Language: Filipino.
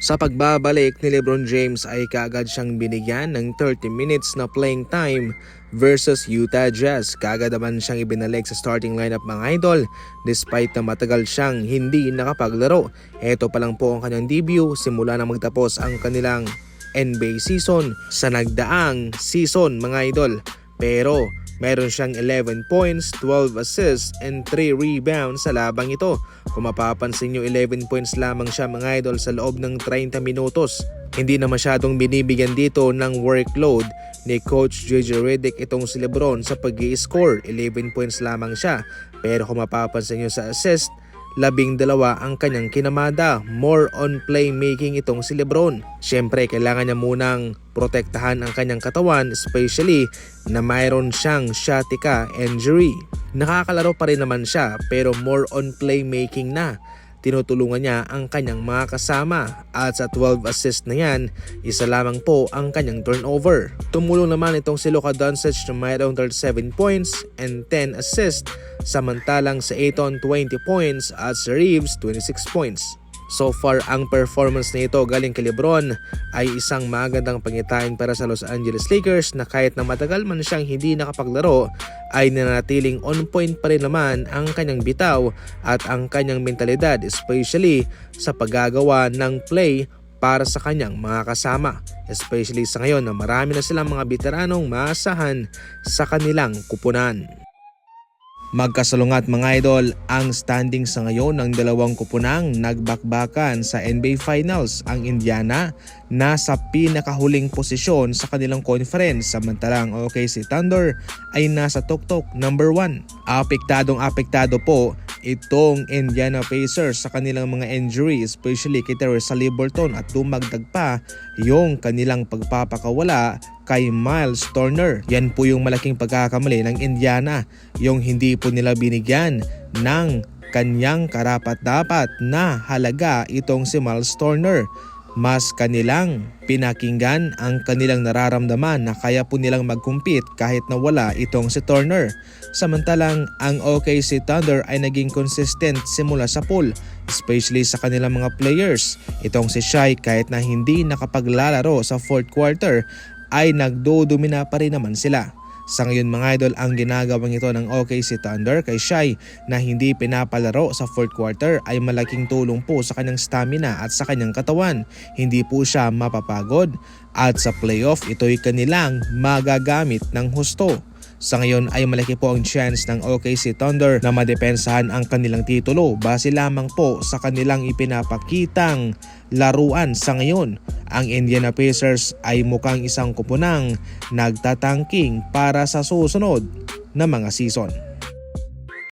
Sa pagbabalik ni Lebron James ay kaagad siyang binigyan ng 30 minutes na playing time versus Utah Jazz. Kaagad naman siyang ibinalik sa starting lineup mga idol despite na matagal siyang hindi nakapaglaro. Ito pa lang po ang kanyang debut simula na magtapos ang kanilang NBA season sa nagdaang season mga idol. Pero meron siyang 11 points, 12 assists, and 3 rebounds sa labang ito. Kung mapapansin nyo, 11 points lamang siya mga idol sa loob ng 30 minutos. Hindi na masyadong binibigyan dito ng workload ni Coach JJ Redick itong si Lebron sa pag score 11 points lamang siya. Pero kung mapapansin nyo sa assist, labing dalawa ang kanyang kinamada. More on playmaking itong si Lebron. Siyempre, kailangan niya munang protektahan ang kanyang katawan, especially na mayroon siyang sciatica injury. Nakakalaro pa rin naman siya pero more on playmaking na. Tinutulungan niya ang kanyang mga kasama at sa 12 assist na yan, isa lamang po ang kanyang turnover. Tumulong naman itong si Luka Doncic na mayroong 37 points and 10 assists samantalang sa Aiton 20 points at sa Reeves 26 points. So far, ang performance na ito galing kay Lebron ay isang magandang pangitain para sa Los Angeles Lakers na kahit na matagal man siyang hindi nakapaglaro ay nanatiling on point pa rin naman ang kanyang bitaw at ang kanyang mentalidad especially sa paggagawa ng play para sa kanyang mga kasama. Especially sa ngayon na marami na silang mga veteranong maasahan sa kanilang kupunan. Magkasalungat mga idol ang standing sa ngayon ng dalawang kupunang nagbakbakan sa NBA Finals. Ang Indiana nasa pinakahuling posisyon sa kanilang conference samantalang OKC Thunder ay nasa tuktok number 1. Apektadong apektado po itong Indiana Pacers sa kanilang mga injury especially kay Teresa Liberton at dumagdag pa yung kanilang pagpapakawala kay Miles Turner. Yan po yung malaking pagkakamali ng Indiana, yung hindi po nila binigyan ng kanyang karapat-dapat na halaga itong si Miles Turner. Mas kanilang pinakinggan ang kanilang nararamdaman na kaya po nilang mag-compete kahit na wala itong si Turner. Samantalang ang OKC Thunder ay naging consistent simula sa pool, especially sa kanilang mga players. Itong si Shai kahit na hindi nakapaglalaro sa fourth quarter ay nagdodomina pa rin naman sila. Sa ngayon mga idol, ang ginagawang ito ng OKC Thunder kay Shai na hindi pinapalaro sa fourth quarter ay malaking tulong po sa kanyang stamina at sa kanyang katawan. Hindi po siya mapapagod at sa playoff ito'y kanilang magagamit ng husto. Sa ngayon ay malaki po ang chance ng OKC Thunder na madepensahan ang kanilang titulo base lamang po sa kanilang ipinapakitang laruan sa ngayon. Ang Indiana Pacers ay mukhang isang kupunang nagtatangking para sa susunod na mga season.